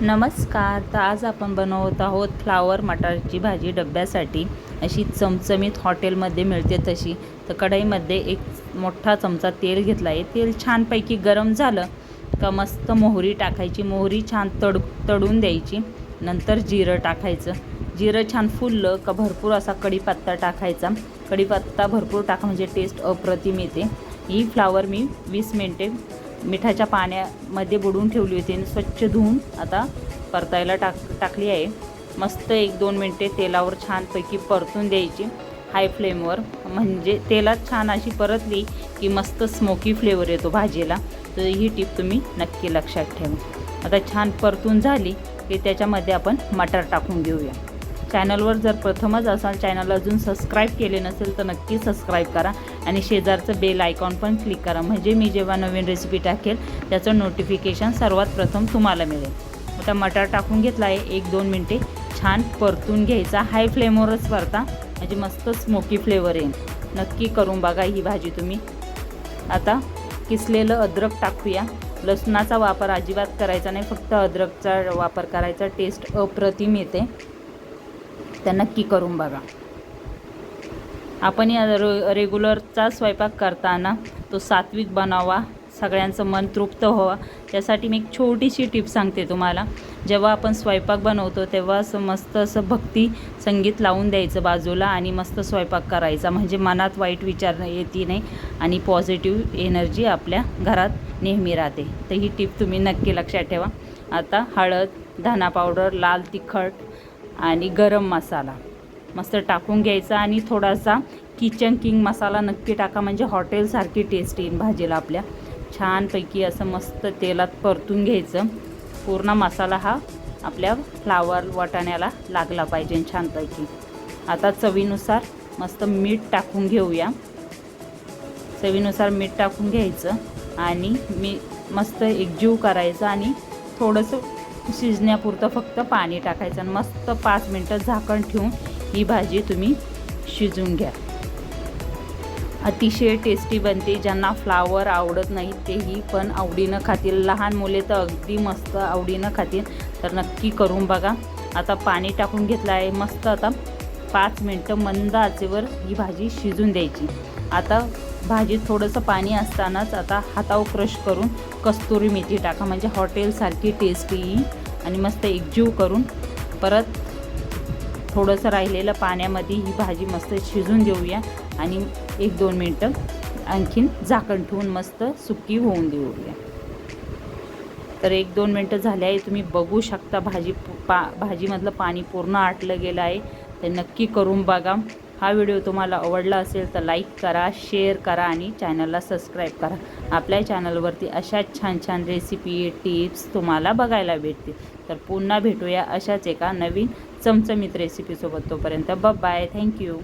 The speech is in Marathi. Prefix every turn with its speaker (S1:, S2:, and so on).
S1: नमस्कार. तर आज आपण बनवत आहोत फ्लावर मटारची भाजी डब्यासाठी. अशी चमचमीत हॉटेलमध्ये मिळते तशी. तर कढईमध्ये एक मोठा चमचा तेल घेतला आहे. तेल छानपैकी गरम झालं का मस्त मोहरी टाकायची. मोहरी छान तड तडून द्यायची. नंतर जिरं टाकायचं. जिरं छान फुललं का भरपूर असा कढीपत्ता टाकायचा. कढीपत्ता भरपूर टाका म्हणजे टेस्ट अप्रतिम येते. ही फ्लावर मी वीस मिनटे मिठाच्या पाण्यामध्ये बुडवून ठेवली होती आणि स्वच्छ धुवून आता परतायला टाक टाकली आहे. मस्त एक दोन मिनटे तेलावर छानपैकी परतून द्यायची. हाय फ्लेमवर म्हणजे तेलात छान अशी परतली की मस्त स्मोकी फ्लेवर येतो भाजीला. तर ही टीप तुम्ही नक्की लक्षात ठेवा. आता छान परतून झाली की त्याच्यामध्ये आपण मटर टाकून घेऊया. चॅनलवर जर प्रथमच असाल चॅनल अजून सबस्क्राईब केले नसेल तर नक्की सबस्क्राईब करा आणि शेजारचं बेल आयकॉन पण क्लिक करा. म्हणजे मी जेव्हा नवीन रेसिपी टाकेल त्याचं नोटिफिकेशन सर्वात प्रथम तुम्हाला मिळेल. आता मटार टाकून घेतला आहे एक दोन मिनटे. छान परतून घ्यायचा. हाय फ्लेमवरच परता म्हणजे मस्त स्मोकी फ्लेवर येईल. नक्की करून बघा ही भाजी तुम्ही. आता किसलेलं अद्रक टाकूया. लसणाचा वापर अजिबात करायचा नाही. फक्त अद्रकचा वापर करायचा. टेस्ट अप्रतिम येते. तर नक्की करून बघा. आपण या रे रेग्युलरचा स्वयंपाक करताना तो सात्विक बनावा सगळ्यांचं मन तृप्त व्हावा त्यासाठी मी एक छोटीशी टिप सांगते तुम्हाला. जेव्हा आपण स्वयंपाक बनवतो तेव्हा असं मस्त असं भक्ती संगीत लावून द्यायचं बाजूला आणि मस्त स्वयंपाक करायचा. म्हणजे मनात वाईट विचार येते नाही आणि पॉझिटिव्ह एनर्जी आपल्या घरात नेहमी राहते. तर ही टिप तुम्ही नक्की लक्षात ठेवा. आता हळद धना पावडर लाल तिखट आणि गरम मसाला. मस्त टाकून घ्यायचा आणि थोडासा किचन किंग मसाला नक्की टाका. म्हणजे हॉटेलसारखी टेस्ट येईल भाजीला आपल्या. छानपैकी असं मस्त तेलात परतून घ्यायचं. पूर्ण मसाला हा आपल्या फ्लावर वाटाण्याला लागला पाहिजे छानपैकी. आता चवीनुसार मस्त मीठ टाकून घेऊया. चवीनुसार मीठ टाकून घ्यायचं आणि मी मस्त एकजीव करायचं आणि थोडंसं शिजण्यापुरतं फक्त पाणी टाकायचं आणि मस्त पाच मिनटं झाकण ठेवून ही भाजी तुम्ही शिजून घ्या. अतिशय टेस्टी बनते ज्यांना फ्लावर आवडत नाही तेही पण आवडीनं खातील. लहान मुले तर अगदी मस्त आवडीनं खातील. तर नक्की करून बघा. आता पाणी टाकून घेतलं आहे. मस्त आता पाच मिनटं मंद आचेवर ही भाजी शिजून द्यायची. आता भाजीत थोडंसं पाणी असतानाच आता हाताव क्रश करून कस्तुरी मेथी टाका. म्हणजे हॉटेलसारखी टेस्ट येईल आणि मस्त एकजीव करून परत थोडंसं राहिलेलं पाण्यामध्ये ही भाजी मस्त शिजून देऊया. आणि एक दोन मिनटं आणखीन झाकण ठेवून मस्त सुकी होऊन देऊया. तर एक दोन मिनटं झाले आहे. तुम्ही बघू शकता भाजी पा भाजीमधलं पाणी पूर्ण आटलं गेलं आहे. ते नक्की करून बघा. हा व्हिडिओ तुम्हाला आवडला असेल तर लाईक करा शेअर करा आणि चॅनलला सबस्क्राईब करा. आपल्या चॅनलवरती अशाच छान छान रेसिपी टिप्स तुम्हाला बघायला भेटतील. तर पुन्हा भेटूया अशाच एका नवीन चमचमीत रेसिपीसोबत तोपर्यंत ब बाय थँक्यू